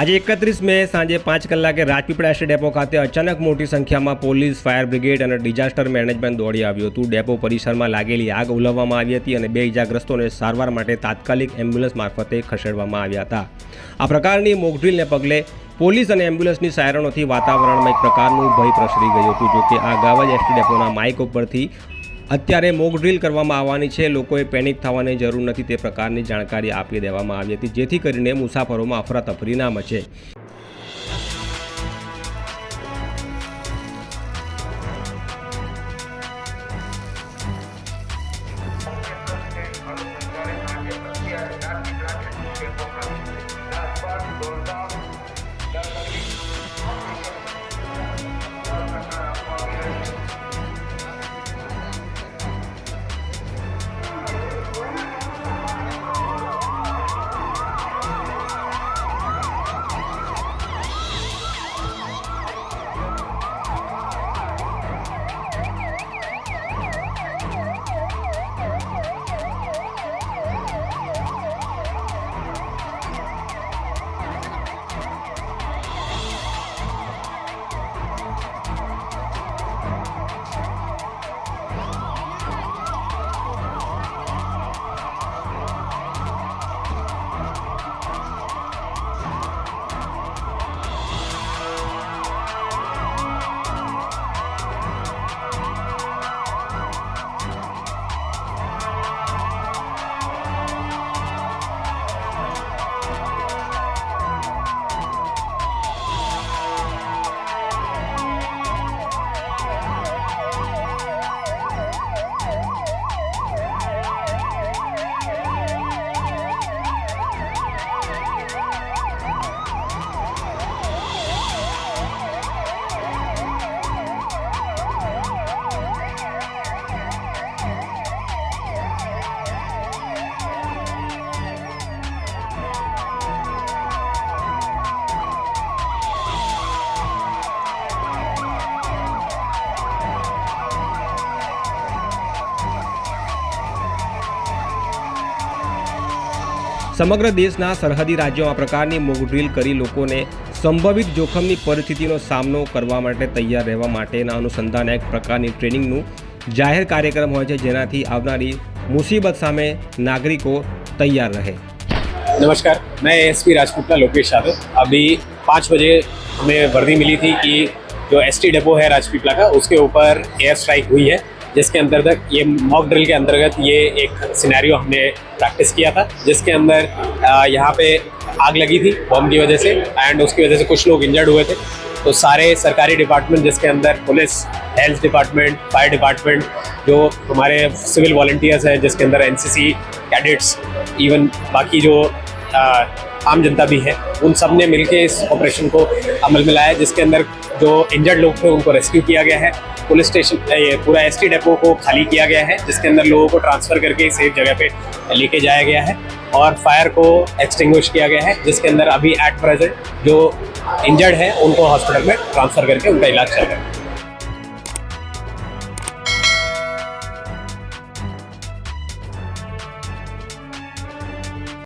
આજે એકત્રીસ મે સાંજે પાંચ કલાકે રાજપીપળા એસટી ડેપો ખાતે અચાનક મોટી સંખ્યામાં પોલીસ ફાયર બ્રિગેડ અને ડિઝાસ્ટર મેનેજમેન્ટ દોડી આવ્યું હતું ડેપો પરિસરમાં લાગેલી આગ ઉલવવામાં આવી હતી અને બે ઇજાગ્રસ્તોને સારવાર માટે તાત્કાલિક એમ્બ્યુલન્સ મારફતે ખસેડવામાં આવ્યા હતા આ પ્રકારની મોકડ્રીલને પગલે પોલીસ અને એમ્બ્યુલન્સની સાયરનોથી વાતાવરણમાં એક પ્રકારનું ભય પ્રસરી ગયું હતું જોકે આ અગાઉ જ એસટી ડેપોના માઇક ઉપરથી અત્યારે મોક ડ્રીલ કરવામાં આવવાની છે લોકોએ પેનિક થવાની જરૂર નથી તે પ્રકારની જાણકારી આપી દેવામાં આવી હતી જેથી કરીને મુસાફરોમાં અફરાતફરી ના મચે समग्र देश ना સરહદી રાજ્યોા પ્રકારની મોક ડ્રિલ કરી લોકોને સંભવિત જોખમી પરિસ્થિતિનો સામનો કરવા માટે તૈયાર રહેવા માટે ના અનુસંધાન એક પ્રકારની ટ્રેનિંગ નું જાહેર કાર્યક્રમ હોય છે જેનાથી આવનારી મુસીબત સામે નાગરિકો તૈયાર રહે નમસ્કાર મે એસપી રાજપૂત ના લોકેશ યાદવ અબી 5 વાગે મે બરદી મળી થી કે જો એસટી ડેપો હે રાજપીલા કા ઉસકે ઉપર એર સ્ટ્રાઇક હી હ जिसके अंतर्गत ये मॉक ड्रिल के अंतर्गत ये एक सिनेरियो हमने प्रैक्टिस किया था जिसके अंदर यहाँ पे आग लगी थी बॉम्ब की वजह से एंड उसकी वजह से कुछ लोग इंजर्ड हुए थे तो सारे सरकारी डिपार्टमेंट जिसके अंदर police health department fire department जो हमारे सिविल वॉल्टियर्स हैं जिसके अंदर एन कैडेट्स इवन बाकी जो आ, आम जनता भी है उन सब ने मिलकर इस ऑपरेशन को अमल में लाया जिसके अंदर जो इंजर्ड लोग थे उनको रेस्क्यू किया गया है पुलिस स्टेशन ये पूरा एस डेपो को खाली किया गया है जिसके अंदर लोगों को ट्रांसफ़र करके सेफ जगह पे लेके जाया गया है और फायर को एक्सटिंग्विश किया गया है जिसके अंदर अभी एट प्रेजेंट जो इंजर्ड है उनको हॉस्पिटल में ट्रांसफ़र करके उनका इलाज चल रहा है